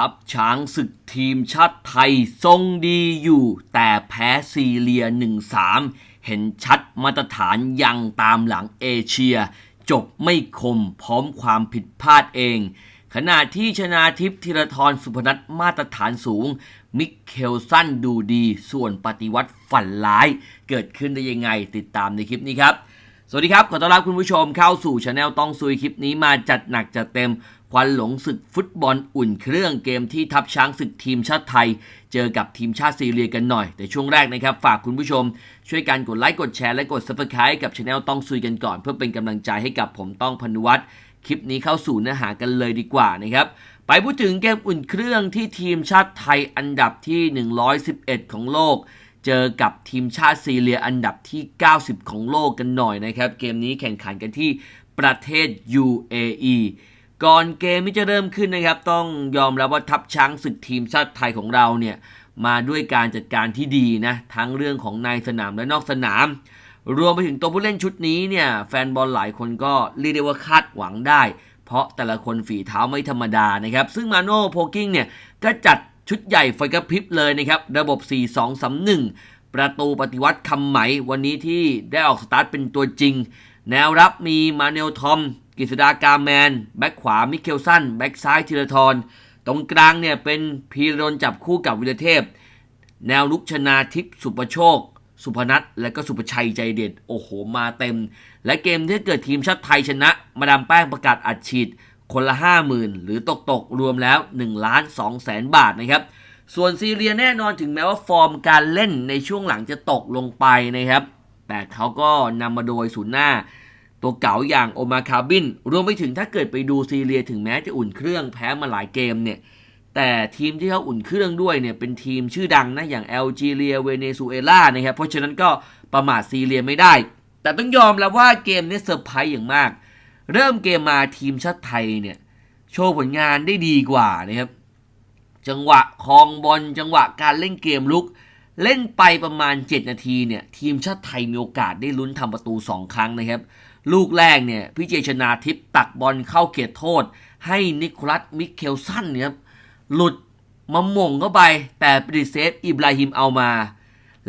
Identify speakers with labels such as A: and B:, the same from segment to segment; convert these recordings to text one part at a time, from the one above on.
A: ทัพช้างศึกทีมชาติไทยทรงดีอยู่ แต่แพ้ซีเรีย 1-3 เห็นชัดมาตรฐานยังตามหลังเอเชีย จบไม่คมพร้อมความผิดพลาดเอง ขณะที่ชนาทิพย์ธีรทรสุพนัทมาตรฐานสูง มิกเคลสันดูดี ส่วนปฏิวัติฝันร้าย เกิดขึ้นได้ยังไงติดตามในคลิปนี้ครับ สวัสดีครับ ขอต้อนรับคุณผู้ชมเข้าสู่ช anel ต้องซุยคลิปนี้มาจัดหนักจัดเต็ม ควันหลงศึกฟุตบอลอุ่นเครื่องเกมที่ทัพช้างศึกทีมชาติไทย เจอกับทีมชาติซีเรียกันหน่อย แต่ช่วงแรกนะครับ ฝากคุณผู้ชม ช่วยกันกดไลค์กดแชร์และกด subscribe กับช anel ต้องซุยกันก่อน เพื่อเป็นกำลังใจให้กับผมต้องพนุวัฒน์คลิปนี้เข้าสู่เนื้อหากันเลยดีกว่านะครับไปพูดถึงเกมอุ่นเครื่องที่ทีมชาติไทยอันดับที่ 111 ของโลก เจอกับทีมชาติซีเรียอันดับที่ 90 ของโลกกันหน่อยนะครับ เกมนี้แข่งขันกันที่ประเทศ UAE ก่อนเกมที่จะเริ่มขึ้นนะครับ ต้องยอมรับว่าทัพช้างศึกทีมชาติไทยของเราเนี่ยมาด้วยการจัดการที่ดีนะทั้งเรื่องของในสนามและนอกสนาม รวมไปถึงตัวผู้เล่นชุดนี้เนี่ยแฟนบอลหลายคนก็เรียกได้ว่าคาดหวังได้ เพราะแต่ละคนฝีเท้าไม่ธรรมดานะครับ ซึ่งมาโน่โพกิ้งเนี่ยก็จัดชุดใหญ่ไฟกระพริบเลยนะครับระบบ 4-2-3-1 ประตูปฏิวัติคำไหมวันนี้ที่ได้ออกสตาร์ทเป็นตัวจริง แนวรับมีมาเนลทอม กิษดากาแมน แบ็คขวา มิเคลสัน แบ็คซ้ายธีรทร ตรงกลางเนี่ยเป็นพีรดลจับคู่กับวิรเทพ แนวลุกชนาทิพสุประโชค สุพนัทและก็สุประชัยใจเด็ด โอ้โห มาเต็ม และเกมที่เกิดทีมชาติไทยชนะ มาดามแป้งประกาศอัดฉีด คนละ 50,000 หรือตกตกๆรวมแล้ว1ล้าน2แสนบาทนะครับ ส่วนซีเรียแน่นอนถึงแม้ว่าฟอร์มการเล่นในช่วงหลังจะตกลงไปนะครับ แต่เขาก็นำมาโดยศูนย์หน้า ตัวเก๋าอย่างโอมาคาบินรวมไปถึงถ้าเกิดไปดูซีเรียถึงแม้จะอุ่นเครื่องแพ้มาหลายเกมเนี่ยแต่ทีมที่เขาอุ่นเครื่องด้วยเนี่ยเป็นทีมชื่อดังนะอย่างแอลจีเรียเวเนซุเอลานะครับเพราะฉะนั้นก็ประมาทซีเรียไม่ได้ แต่ต้องยอมแล้วว่าเกมนี้เซอร์ไพรส์อย่างมาก เริ่มเกมมาทีมชาติไทยเนี่ยโชว์ผลงานได้ดีกว่านะครับจังหวะครองบอลจังหวะการเล่นเกมลุก เล่นไปประมาณ 7 นาทีเนี่ยทีมชาติไทยมีโอกาสได้ลุ้นทำประตู 2 ครั้งนะครับ ลูกแรกเนี่ยพี่เจชนาทิพตักบอลเข้าเขตโทษ ให้นิโคลัสมิเคลสันเนี่ยหลุดมาม่งเข้าไป แต่ปฏิเซฟอิบราฮิมเอามา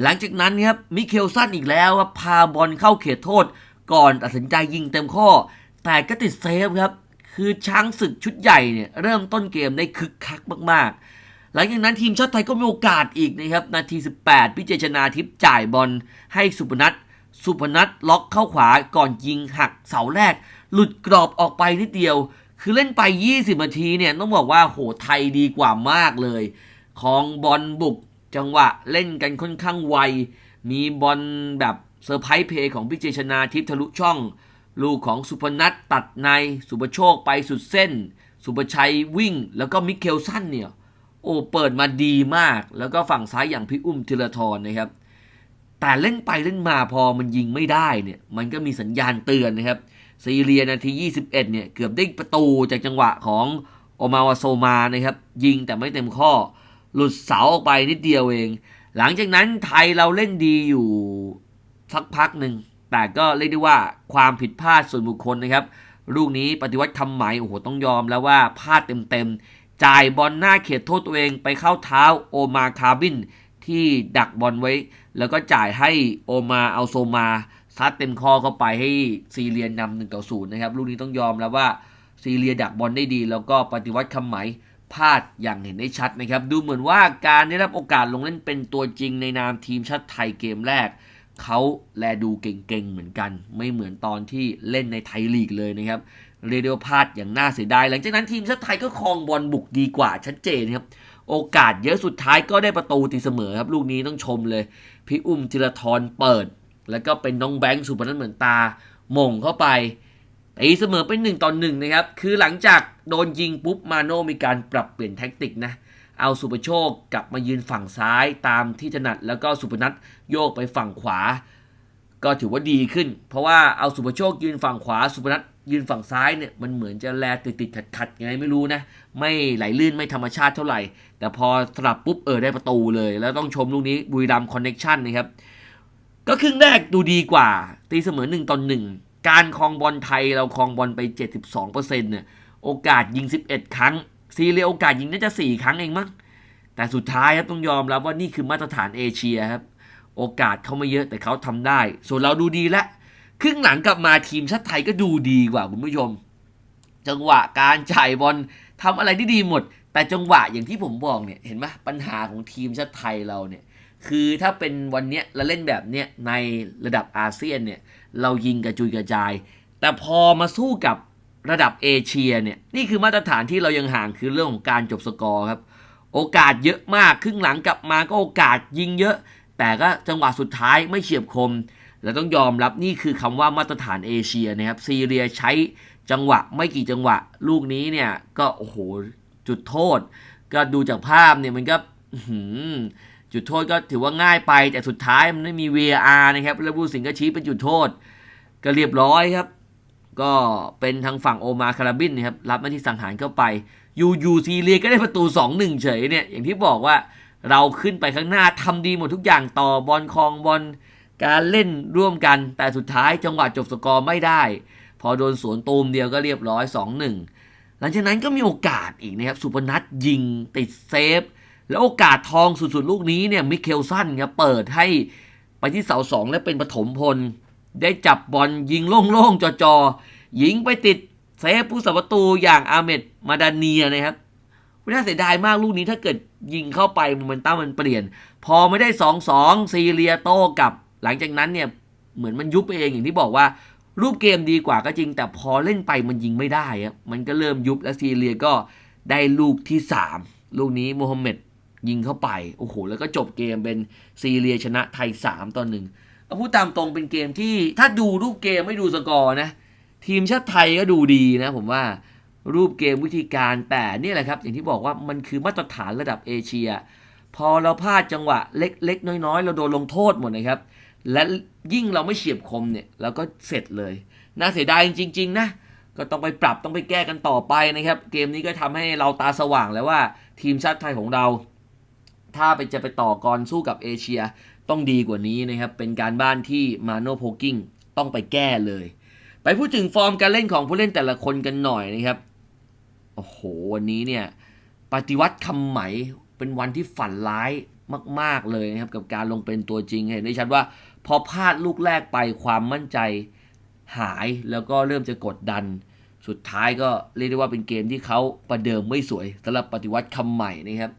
A: หลังจากนั้นครับมิเคลสันอีกแล้วครับพาบอลเข้าเขตโทษ ก่อนตัดสินใจยิงเต็มข้อ แต่ก็ติดเซฟครับ คือช้างศึกชุดใหญ่เนี่ยเริ่มต้นเกมได้คึกคักมากๆ หลังจากนั้นทีมชาติไทยก็มีโอกาสอีกนะครับ นาที 18 พิเจชนาทิพย์จ่ายบอลให้สุพนัทสุพนัทล็อกเข้าขวาก่อนยิงหักเสาแรก หลุดกรอบออกไปนิดเดียว คือเล่นไป 20 นาทีเนี่ยต้องบอกว่าโหไทยดีกว่ามากเลยของบอลบุกจังหวะเล่นกันค่อนข้างไว มีบอลแบบเซอร์ไพรส์เพย์ของพิเจชนาทิพย์ทะลุช่อง ลูกของสุพนัทตัดในสุประโชคไปสุดเส้น สุประชัยวิ่ง แล้วก็มิเคลสันเนี่ย โอ้เปิดมาดีมาก แล้วก็ฝั่งซ้ายอย่างพี่อุ้มธีรทรนะครับ แต่เล่นไปเล่นมาพอมันยิงไม่ได้เนี่ย มันก็มีสัญญาณเตือนนะครับ ซีเรียนาที 21 เนี่ย เกือบได้ประตูจากจังหวะของโอมาวาโซมานะครับ ยิงแต่ไม่เต็มข้อ หลุดเสาออกไปนิดเดียวเอง หลังจากนั้นไทยเราเล่นดีอยู่สักพักหนึ่ง แต่ก็เรียกได้ว่าความผิดพลาดส่วนบุคคลนะครับ ลูกนี้ปฏิวัติคำไหมโอ้โหต้องยอมแล้วว่าพลาดเต็มๆ จ่ายบอลหน้าเขตโทษตัวเองไปเข้าเท้าโอมาคาบิน ที่ดักบอลไว้ แล้วก็จ่ายให้โอมาเอาโซมาซัดเต็มคอเข้าไปให้ซีเรียนนำหนึ่งต่อศูนย์นะครับลูกนี้ต้องยอมแล้วว่าซีเรียดักบอลได้ดี แล้วก็ปฏิวัติคำไหมพลาดอย่างเห็นได้ชัดนะครับ ดูเหมือนว่าการได้รับโอกาสลงเล่นเป็นตัวจริงในนามทีมชาติไทยเกมแรก เขาแลดูเก่งๆเหมือนกัน ไม่เหมือนตอนที่เล่นในไทยลีกเลยนะครับ เรเดียพาดอย่างน่าเสียดาย หลังจากนั้นทีมชาติไทยก็ครองบอลบุกดีกว่าชัดเจนครับ โอกาสเยอะสุดท้ายก็ได้ประตูตีเสมอครับ ลูกนี้ต้องชมเลย พี่อุ้มธีรทรเปิด แล้วก็เป็นน้องแบงค์สุพนัทเหมือนตา มงเข้าไปตีเสมอเป็นหนึ่งต่อหนึ่งนะครับ คือหลังจากโดนยิงปุ๊บมาโน่มีการปรับเปลี่ยนแท็กติกนะ เอาสุประโชคกลับมายืนฝั่งซ้ายตามที่ถนัด แล้วก็สุพนัทโยกไปฝั่งขวา ก็ถือว่าดีขึ้น เพราะว่าเอาสุประโชคยืนฝั่งขวาสุพนัท ยืนฝั่งซ้ายเนี่ยมันเหมือนจะแลติดติดขัดขัดๆยังไงไม่รู้นะ ไม่ไหลลื่นไม่ธรรมชาติเท่าไหร่ แต่พอสลับปุ๊บเออได้ประตูเลย แล้วต้องชมลูกนี้บุรีรัมคอนเน็กชันนะครับ ก็ครึ่งแรกดูดีกว่า ตีเสมอ1ต่อ1การครองบอลไทยเราครองบอลไป 72%เนี่ยโอกาสยิง 11 ครั้ง ซีเรียโอกาสยิงน่าจะสี่ครั้งเองมั้งแต่สุดท้ายครับต้องยอมรับว่านี่คือมาตรฐานเอเชียครับโอกาสเขาไม่เยอะแต่เขาทำได้ ส่วนเราดูดีแล้ว ครึ่งหลังกลับมาทีมชาติไทยก็ดูดีกว่าคุณผู้ชม จังหวะการจ่ายบอลทำอะไรได้ดีหมด แต่จังหวะอย่างที่ผมบอกเนี่ยเห็นไหมปัญหาของทีมชาติไทยเราเนี่ยคือถ้าเป็นวันเนี้ยเราเล่นแบบเนี้ยในระดับอาเซียนเนี่ยเรายิงกระจุยกระจาย แต่พอมาสู้กับระดับเอเชียเนี่ยนี่คือมาตรฐานที่เรายังห่างคือเรื่องของการจบสกอร์ครับ โอกาสเยอะมากครึ่งหลังกลับมาก็โอกาสยิงเยอะ แต่ก็จังหวะสุดท้ายไม่เฉียบคม และต้องยอมรับนี่คือคำว่ามาตรฐานเอเชียนะครับซีเรียใช้จังหวะไม่กี่จังหวะ ลูกนี้เนี่ยก็โอ้โหจุดโทษ ก็ดูจากภาพเนี่ยมันก็จุดโทษก็ถือว่าง่ายไป แต่สุดท้ายมันไม่มี VAR นะครับแล้วผู้สิงก็ชี้เป็นจุดโทษ ก็เรียบร้อยครับ ก็เป็นทางฝั่งโอมาคาราบินนะครับรับหน้าที่สังหารเข้าไปยูยูซีเรียก็ได้ประตู 2-1 เฉยเนี่ยอย่างที่บอกว่าเราขึ้นไปข้างหน้าทำดีหมดทุกอย่างต่อบอลคลองบอล การเล่นร่วมกันแต่สุดท้ายจังหวะจบสกอร์ไม่ได้ พอโดนสวนตูมเดียวก็เรียบร้อย 2-1 หลังจากนั้นก็มีโอกาสอีกนะครับสุพนัทยิงติดเซฟ แล้วโอกาสทองสุดๆ ลูกนี้เนี่ยมิเคลสันครับเปิดให้ไปที่เสาสองและเป็นปฐมพล ได้จับบอลยิงโล่งๆจอๆยิงไปติดเซฟผู้สัประตูอย่างอาเมดมาดาเนียนะครับน่าเสียดายมากลูกนี้ถ้าเกิดยิงเข้าไปโมเมนตัมมันเปลี่ยน พอไม่ได้ 2-2 ซีเรียโต้กับ หลังจากนั้นเนี่ยเหมือนมันยุบไปเองอย่างที่บอกว่า รูปเกมดีกว่าก็จริง แต่พอเล่นไปมันยิงไม่ได้ครับมันก็เริ่มยุบและซีเรียก็ได้ลูกที่ 3 ลูกนี้โมฮัมเหม็ดยิงเข้าไปโอ้โหแล้วก็จบเกมเป็นซีเรียชนะไทย3ต่อหนึ่งเอาพูดตามตรงเป็นเกมที่ถ้าดูรูปเกมไม่ดูสกอร์นะ ทีมชาติไทยก็ดูดีนะผมว่ารูปเกมวิธีการแต่เนี่ยแหละครับ อย่างที่บอกว่ามันคือมาตรฐานระดับเอเชีย พอเราพลาดจังหวะเล็กๆ น้อยๆ เราโดนลงโทษหมดนะครับ และยิ่งเราไม่เฉียบคมเนี่ยเราก็เสร็จเลย น่าเสียดายจริง ๆ นะ ก็ต้องไปปรับต้องไปแก้กันต่อไปนะครับ เกมนี้ก็ทำให้เราตาสว่างแล้วว่าทีมชาติไทยของเรา ถ้าไปจะไปต่อกรสู้กับเอเชียต้องดีกว่านี้นะครับ เป็นการบ้านที่มาโนโพกิ้งต้องไปแก้เลย ไปพูดถึงฟอร์มการเล่นของผู้เล่นแต่ละคนกันหน่อยนะครับ โอ้โห วันนี้เนี่ยปฏิวัติคำไหมเป็นวันที่ฝันร้ายมาก ๆ เลยนะครับ กับการลงเป็นตัวจริงเห็นได้ชัดว่า พอพลาดลูกแรกไปความมั่นใจหายแล้วก็เริ่มจะกดดัน สุดท้ายก็เรียกได้ว่าเป็นเกมที่เขาประเดิมไม่สวยสำหรับปฏิวัติคำใหม่นะครับ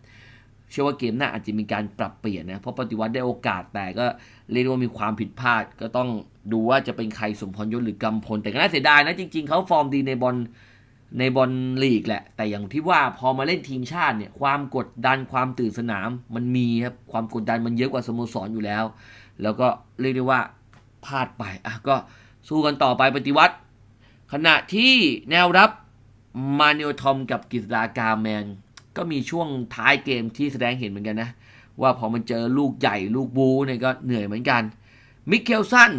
A: เชื่อว่าเกมหน้าอาจจะมีการปรับเปลี่ยนนะเพราะปฏิวัติได้โอกาสแต่ก็เรียกได้ว่ามีความผิดพลาด ก็ต้องดูว่าจะเป็นใครสมพรยศหรือกำพล แต่ก็น่าเสียดายนะจริง ๆเขาฟอร์มดีในบอลในบอลลีกแหละ แต่อย่างที่ว่าพอมาเล่นทีมชาติเนี่ยความกดดันความตื่นสนามมันมีครับความกดดันมันเยอะกว่าสโมสรอยู่แล้ว แล้วก็เรียกได้ว่าพลาดไปอะก็สู้กันต่อไปปฏิวัติ ขณะที่แนวรับมาเนลทอมกับกิษดากาแมน ก็มีช่วงท้ายเกมที่แสดงเห็นเหมือนกันนะ ว่าพอมันเจอลูกใหญ่ลูกบูเนี่ยก็เหนื่อยเหมือนกัน มิเคลสัน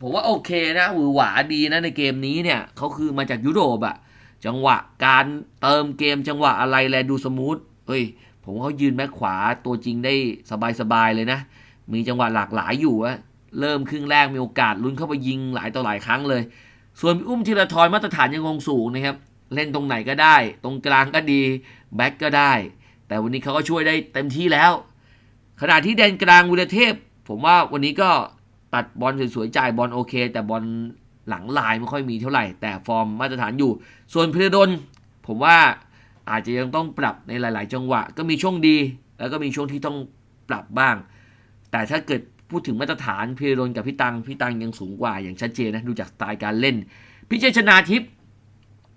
A: ผมว่าโอเคนะหวือหวาดีนะในเกมนี้เนี่ยเขาคือมาจากยุโรปอะจังหวะการเติมเกมจังหวะอะไรแลดูสมูทเฮ้ย ผมว่าเขายืนแบ็คขวาตัวจริงได้สบายๆเลยนะ มีจังหวะหลากหลายอยู่อะเริ่มครึ่งแรกมีโอกาสลุ้นเข้าไปยิงหลายต่อหลายครั้งเลย ส่วนอุ้มธีรทรมาตรฐานยังคงสูงนะครับ เล่นตรงไหนก็ได้ ตรงกลางก็ดีแบ็กก็ได้ แต่วันนี้เขาก็ช่วยได้เต็มที่แล้ว ขณะที่แดนกลางวิเทพ ผมว่าวันนี้ก็ตัดบอลสวยๆจ่ายบอลโอเค แต่บอลหลังลายไม่ค่อยมีเท่าไหร่ แต่ฟอร์มมาตรฐานอยู่ ส่วนพิรดลผมว่าอาจจะยังต้องปรับในหลาย ๆ จังหวะ ก็มีช่วงดี แล้วก็มีช่วงที่ต้องปรับบ้าง แต่ถ้าเกิดพูดถึงมาตรฐานพิรดลกับพี่ตังพี่ตังยังสูงกว่าอย่างชัดเจนนะดูจากสไตล์การเล่นพิเชษชนาทิพย์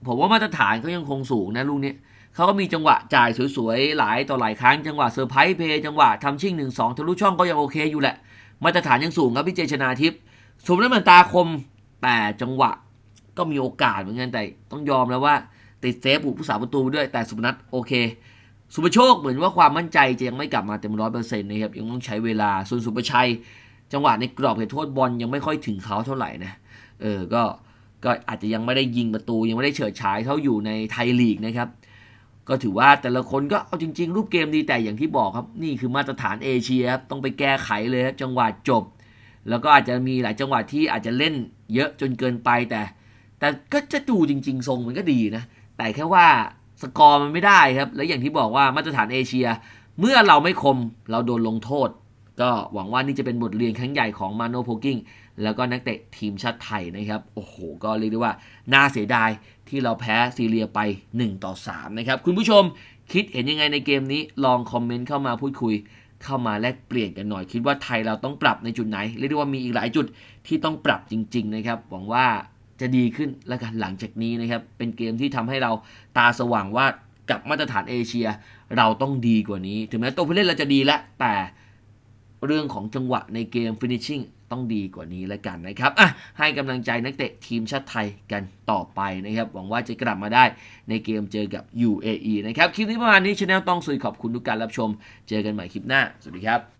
A: ผมว่ามาตรฐานเขายังคงสูงนะลูกนี้เขาก็มีจังหวะจ่ายสวยๆ หลายต่อหลายครั้งจังหวะเซอร์ไพรส์เพย์จังหวะทำชิ่งหนึ่งสองทะลุช่องก็ยังโอเคอยู่แหละ มาตรฐานยังสูงครับพี่เจชนาทิพย์สมนั้นเหมือนตาคมแต่จังหวะก็มีโอกาสเหมือนกันแต่ต้องยอมแล้วว่าติดเซฟบุกผู้สาประตูด้วยแต่สุพนัทโอเค สุภโชคเหมือนว่าความมั่นใจจะยังไม่กลับมาเต็มร้อยเปอร์เซ็นต์นะครับยังต้องใช้เวลาส่วนสุภชัย จังหวะในกรอบเขตโทษบอลยังไม่ค่อยถึงเขาเท่าไหร่นะเออก็ก็อาจจะยังไม่ได้ยิงประตู ยังไม่ได้เฉิดฉายเท่าอยู่ในไทยลีกนะครับ ก็ถือว่าแต่ละคนก็เอาจริง ๆ รูปเกมดีแต่อย่างที่บอกครับ นี่คือมาตรฐานเอเชียครับต้องไปแก้ไขเลยครับจังหวะจบ แล้วก็อาจจะมีหลายจังหวะที่อาจจะเล่นเยอะจนเกินไปแต่ แต่ก็จะดูจริง ๆ ทรงมันก็ดีนะ แต่แค่ว่า สกอร์มันไม่ได้ครับ และอย่างที่บอกว่ามาตรฐานเอเชีย เมื่อเราไม่คมเราโดนลงโทษ ก็หวังว่านี่จะเป็นบทเรียนครั้งใหญ่ของมาโนโพกิ้งแล้วก็นักเตะทีมชาติไทยนะครับ โอ้โห ก็เรียกได้ว่า น่าเสียดายที่เราแพ้ซีเรียไป 1 ต่อ 3 นะครับ คุณผู้ชมคิดเห็นยังไงในเกมนี้ลองคอมเมนต์เข้ามาพูดคุย เข้ามาแลกเปลี่ยนกันหน่อย คิดว่าไทยเราต้องปรับในจุดไหน เรียกได้ว่ามีอีกหลายจุดที่ต้องปรับจริง ๆ นะครับ หวังว่า จะดีขึ้นแล้วกันหลังจากนี้นะครับ เป็นเกมที่ทำให้เราตาสว่างว่ากับมาตรฐานเอเชีย เราต้องดีกว่านี้ ถึงแม้ตัวผู้เล่นเราจะดีแล้วแต่เรื่องของจังหวะในเกม finishing ต้องดีกว่านี้แล้วกันนะครับอะให้กำลังใจนักเตะทีมชาติไทยกันต่อไปนะครับ หวังว่าจะกลับมาได้ในเกมเจอกับ UAE นะครับ คลิปนี้ประมาณนี้ช anel ต้องสุยขอบคุณทุกการรับชม เจอกันใหม่คลิปหน้า สวัสดีครับ